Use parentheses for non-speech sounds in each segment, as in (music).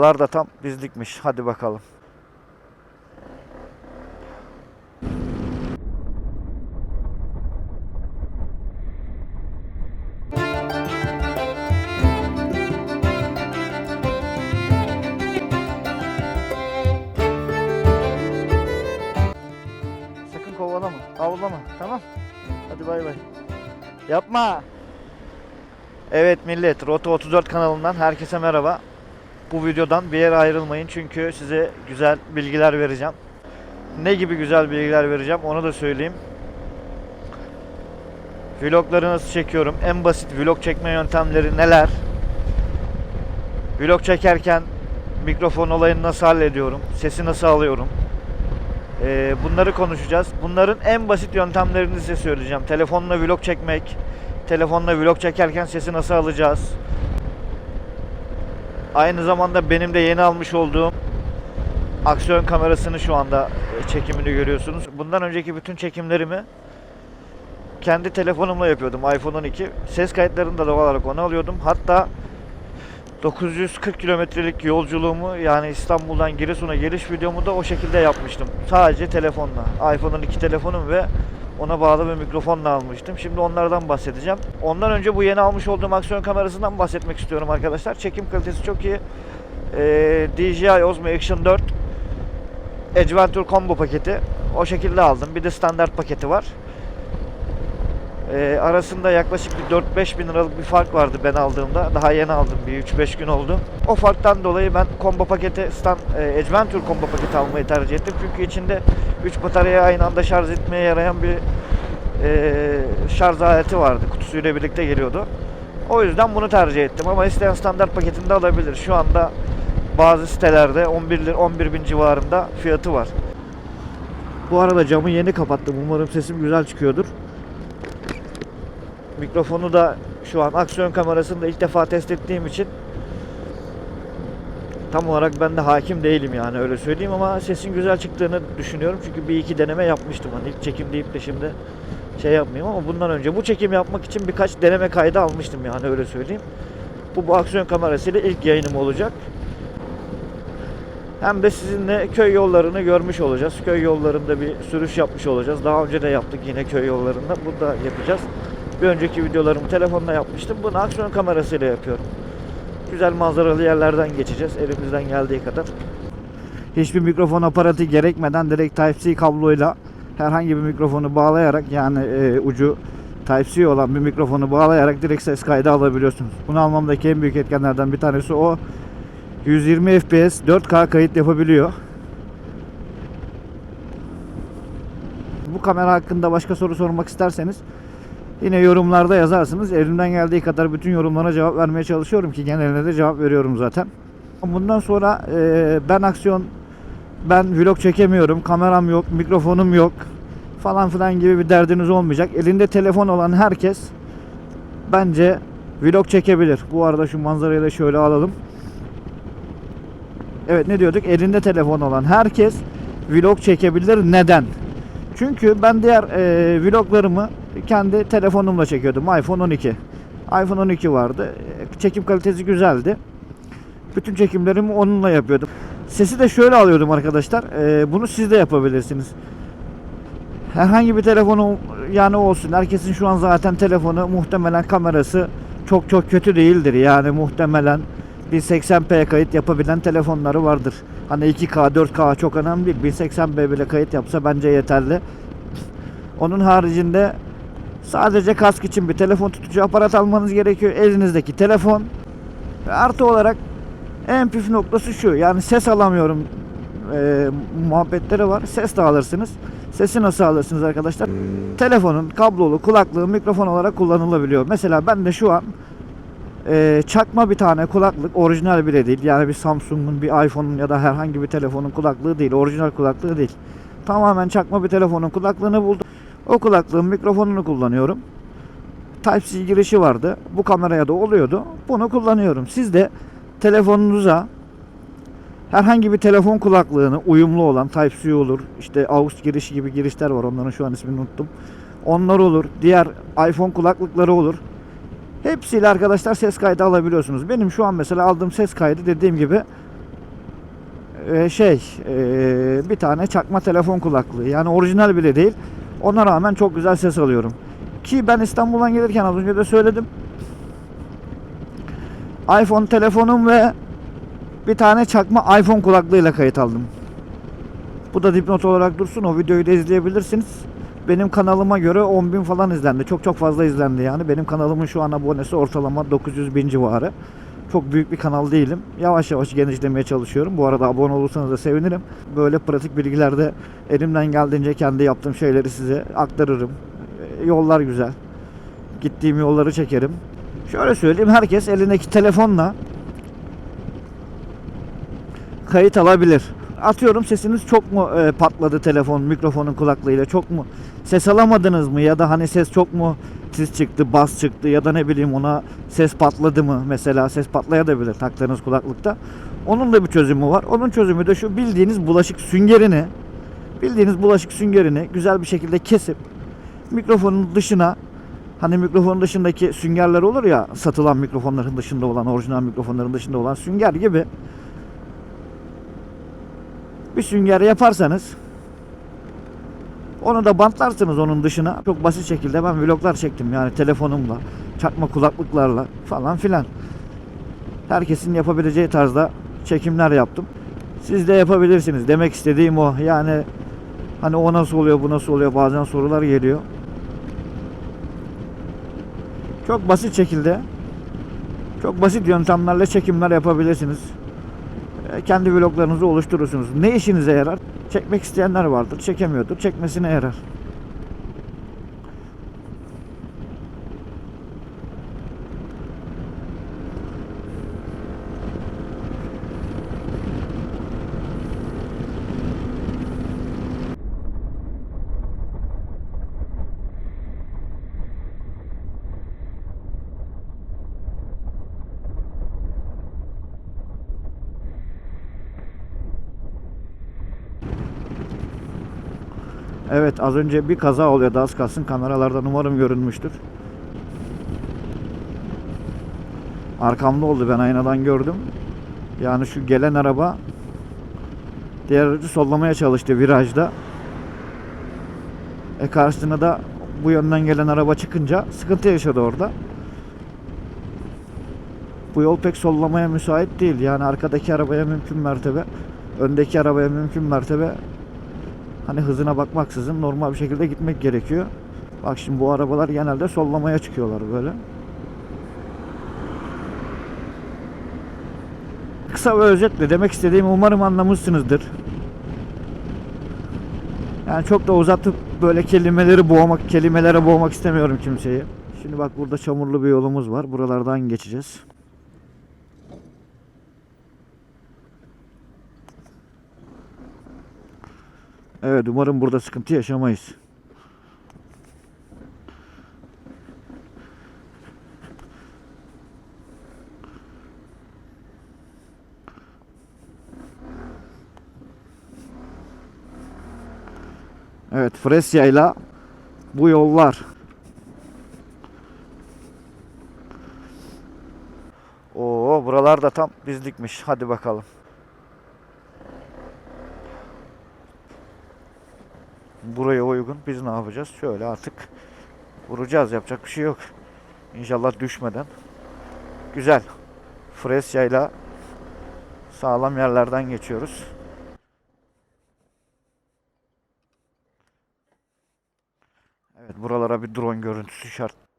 Buralar da tam bizlikmiş. Hadi bakalım. Sakın kovalama, avlama. Tamam? Hadi bay bay. Yapma. Evet millet, Rota 34 kanalından herkese merhaba. Bu videodan bir yere ayrılmayın çünkü size güzel bilgiler vereceğim. Ne gibi güzel bilgiler vereceğim onu da söyleyeyim. Vlogları nasıl çekiyorum? En basit vlog çekme yöntemleri neler? Vlog çekerken mikrofon olayını nasıl hallediyorum? Sesi nasıl alıyorum? Ee, bunları konuşacağız. Bunların en basit yöntemlerini size söyleyeceğim. Telefonla vlog çekmek, telefonla vlog çekerken sesi nasıl alacağız? Aynı zamanda benim de yeni almış olduğum aksiyon kamerasını şu anda e, çekimini görüyorsunuz. Bundan önceki bütün çekimlerimi kendi telefonumla yapıyordum. iPhone 12. Ses kayıtlarını da doğal olarak onu alıyordum. Hatta 940 kilometrelik yolculuğumu yani İstanbul'dan Giresun'a geliş videomu da o şekilde yapmıştım. Sadece telefonla. iPhone 12 telefonum ve ona bağlı bir mikrofonla almıştım. Şimdi onlardan bahsedeceğim. Ondan önce bu yeni almış olduğum aksiyon kamerasından bahsetmek istiyorum arkadaşlar. Çekim kalitesi çok iyi. Ee, DJI Osmo Action 4 Adventure Combo paketi. O şekilde aldım. Bir de standart paketi var. Ee, arasında yaklaşık bir 4-5 bin liralık bir fark vardı ben aldığımda. Daha yeni aldım bir 3-5 gün oldu. O farktan dolayı ben combo paketi, stand, e, Adventure combo paketi almayı tercih ettim. Çünkü içinde 3 bataryayı aynı anda şarj etmeye yarayan bir e, şarj aleti vardı. Kutusuyla birlikte geliyordu. O yüzden bunu tercih ettim ama isteyen standart paketini de alabilir. Şu anda bazı sitelerde 11 lir 11 bin civarında fiyatı var. Bu arada camı yeni kapattım. Umarım sesim güzel çıkıyordur. Mikrofonu da şu an aksiyon kamerasını da ilk defa test ettiğim için tam olarak ben de hakim değilim yani öyle söyleyeyim ama sesin güzel çıktığını düşünüyorum. Çünkü bir iki deneme yapmıştım. Hani ilk çekim deyip de şimdi şey yapmayayım ama bundan önce bu çekim yapmak için birkaç deneme kaydı almıştım yani öyle söyleyeyim. Bu, bu aksiyon kamerasıyla ilk yayınım olacak. Hem de sizinle köy yollarını görmüş olacağız. Köy yollarında bir sürüş yapmış olacağız. Daha önce de yaptık yine köy yollarında. Bunu da yapacağız. Bir önceki videolarımı telefonla yapmıştım. Bunu aksiyon kamerasıyla yapıyorum. Güzel manzaralı yerlerden geçeceğiz elimizden geldiği kadar. Hiçbir mikrofon aparatı gerekmeden direkt Type-C kabloyla herhangi bir mikrofonu bağlayarak yani e, ucu Type-C olan bir mikrofonu bağlayarak direkt ses kaydı alabiliyorsunuz. Bunu almamdaki en büyük etkenlerden bir tanesi o. 120 FPS 4K kayıt yapabiliyor. Bu kamera hakkında başka soru sormak isterseniz yine yorumlarda yazarsınız. Elimden geldiği kadar bütün yorumlara cevap vermeye çalışıyorum ki geneline de cevap veriyorum zaten. Bundan sonra e, ben aksiyon ben vlog çekemiyorum, kameram yok, mikrofonum yok falan filan gibi bir derdiniz olmayacak. Elinde telefon olan herkes bence vlog çekebilir. Bu arada şu manzarayı da şöyle alalım. Evet ne diyorduk? Elinde telefon olan herkes vlog çekebilir. Neden? Çünkü ben diğer e, vloglarımı kendi telefonumla çekiyordum. iPhone 12. iPhone 12 vardı. E, Çekim kalitesi güzeldi. Bütün çekimlerimi onunla yapıyordum. Sesi de şöyle alıyordum arkadaşlar. E, bunu siz de yapabilirsiniz. Herhangi bir telefonu yani olsun. Herkesin şu an zaten telefonu muhtemelen kamerası çok çok kötü değildir. Yani muhtemelen 1080p kayıt yapabilen telefonları vardır. Hani 2K, 4K çok önemli değil. 1080p bile kayıt yapsa bence yeterli. Onun haricinde sadece kask için bir telefon tutucu aparat almanız gerekiyor. Elinizdeki telefon. Ve artı olarak en püf noktası şu. Yani ses alamıyorum e, muhabbetleri var. Ses de alırsınız. Sesi nasıl alırsınız arkadaşlar? Telefonun kablolu kulaklığı mikrofon olarak kullanılabiliyor. Mesela ben de şu an e, çakma bir tane kulaklık orijinal bile değil. Yani bir Samsung'un, bir iPhone'un ya da herhangi bir telefonun kulaklığı değil. Orijinal kulaklığı değil. Tamamen çakma bir telefonun kulaklığını buldum. O kulaklığın mikrofonunu kullanıyorum. Type-C girişi vardı. Bu kameraya da oluyordu. Bunu kullanıyorum. Siz de telefonunuza herhangi bir telefon kulaklığını uyumlu olan Type-C olur. İşte AUX girişi gibi girişler var. Onların şu an ismini unuttum. Onlar olur. Diğer iPhone kulaklıkları olur. Hepsiyle arkadaşlar ses kaydı alabiliyorsunuz. Benim şu an mesela aldığım ses kaydı dediğim gibi e, şey e, bir tane çakma telefon kulaklığı. Yani orijinal bile değil. Ona rağmen çok güzel ses alıyorum. Ki ben İstanbul'dan gelirken az önce de söyledim. iPhone telefonum ve bir tane çakma iPhone kulaklığıyla kayıt aldım. Bu da dipnot olarak dursun. O videoyu da izleyebilirsiniz. Benim kanalıma göre 10.000 falan izlendi. Çok çok fazla izlendi yani. Benim kanalımın şu an abonesi ortalama 900 bin civarı. Çok büyük bir kanal değilim. Yavaş yavaş genişlemeye çalışıyorum. Bu arada abone olursanız da sevinirim. Böyle pratik bilgilerde elimden geldiğince kendi yaptığım şeyleri size aktarırım. E, Yollar güzel. Gittiğim yolları çekerim. Şöyle söyleyeyim herkes elindeki telefonla kayıt alabilir. Atıyorum sesiniz çok mu e, patladı telefon mikrofonun kulaklığıyla çok mu ses alamadınız mı ya da hani ses çok mu tiz çıktı bas çıktı ya da ne bileyim ona ses patladı mı mesela ses patlayabilir taktığınız kulaklıkta. Onun da bir çözümü var. Onun çözümü de şu bildiğiniz bulaşık süngerini bildiğiniz bulaşık süngerini güzel bir şekilde kesip mikrofonun dışına hani mikrofonun dışındaki süngerler olur ya satılan mikrofonların dışında olan orijinal mikrofonların dışında olan sünger gibi bir sünger yaparsanız onu da bantlarsınız onun dışına. Çok basit şekilde ben vloglar çektim yani telefonumla, çakma kulaklıklarla falan filan. Herkesin yapabileceği tarzda çekimler yaptım. Siz de yapabilirsiniz. Demek istediğim o. Yani hani o nasıl oluyor, bu nasıl oluyor bazen sorular geliyor. Çok basit şekilde çok basit yöntemlerle çekimler yapabilirsiniz. E, kendi vloglarınızı oluşturursunuz. Ne işinize yarar? Çekmek isteyenler vardır, çekemiyordur. Çekmesine yarar. Evet az önce bir kaza oluyordu az kalsın kameralardan umarım görünmüştür. Arkamda oldu ben aynadan gördüm. Yani şu gelen araba diğer aracı sollamaya çalıştı virajda. E karşısına da bu yönden gelen araba çıkınca sıkıntı yaşadı orada. Bu yol pek sollamaya müsait değil. Yani arkadaki arabaya mümkün mertebe, öndeki arabaya mümkün mertebe hani hızına bakmaksızın normal bir şekilde gitmek gerekiyor. Bak şimdi bu arabalar genelde sollamaya çıkıyorlar böyle. Kısa ve özetle demek istediğimi umarım anlamışsınızdır. Yani çok da uzatıp böyle kelimeleri boğmak, kelimelere boğmak istemiyorum kimseyi. Şimdi bak burada çamurlu bir yolumuz var. Buralardan geçeceğiz. Evet umarım burada sıkıntı yaşamayız. Evet Fresya'yla bu yollar. Oo buralar da tam bizlikmiş. Hadi bakalım. Buraya uygun. Biz ne yapacağız? Şöyle artık vuracağız. Yapacak bir şey yok. İnşallah düşmeden. Güzel. Fresya'yla sağlam yerlerden geçiyoruz. Evet buralara bir drone görüntüsü şart.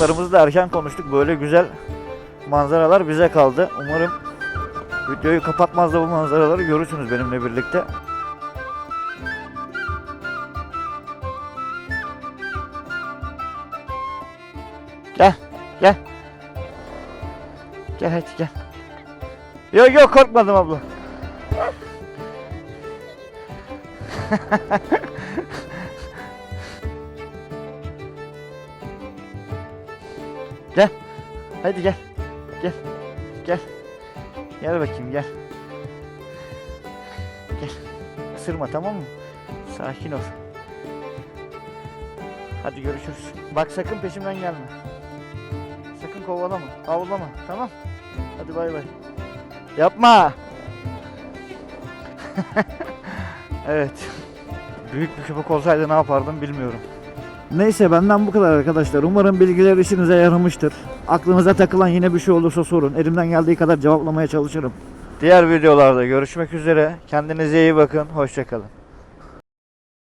Vloglarımızı da erken konuştuk. Böyle güzel manzaralar bize kaldı. Umarım videoyu kapatmaz da bu manzaraları görürsünüz benimle birlikte. Gel, gel. Gel hadi gel. Yok yok korkmadım abla. (laughs) gel. Hadi gel. Gel. Gel. Gel bakayım gel. Gel. Isırma tamam mı? Sakin ol. Hadi görüşürüz. Bak sakın peşimden gelme. Sakın kovalama, avlama. Tamam? Hadi bay bay. Yapma. (laughs) evet. Büyük bir köpek olsaydı ne yapardım bilmiyorum. Neyse benden bu kadar arkadaşlar. Umarım bilgiler işinize yaramıştır. Aklınıza takılan yine bir şey olursa sorun. Elimden geldiği kadar cevaplamaya çalışırım. Diğer videolarda görüşmek üzere. Kendinize iyi bakın. Hoşçakalın.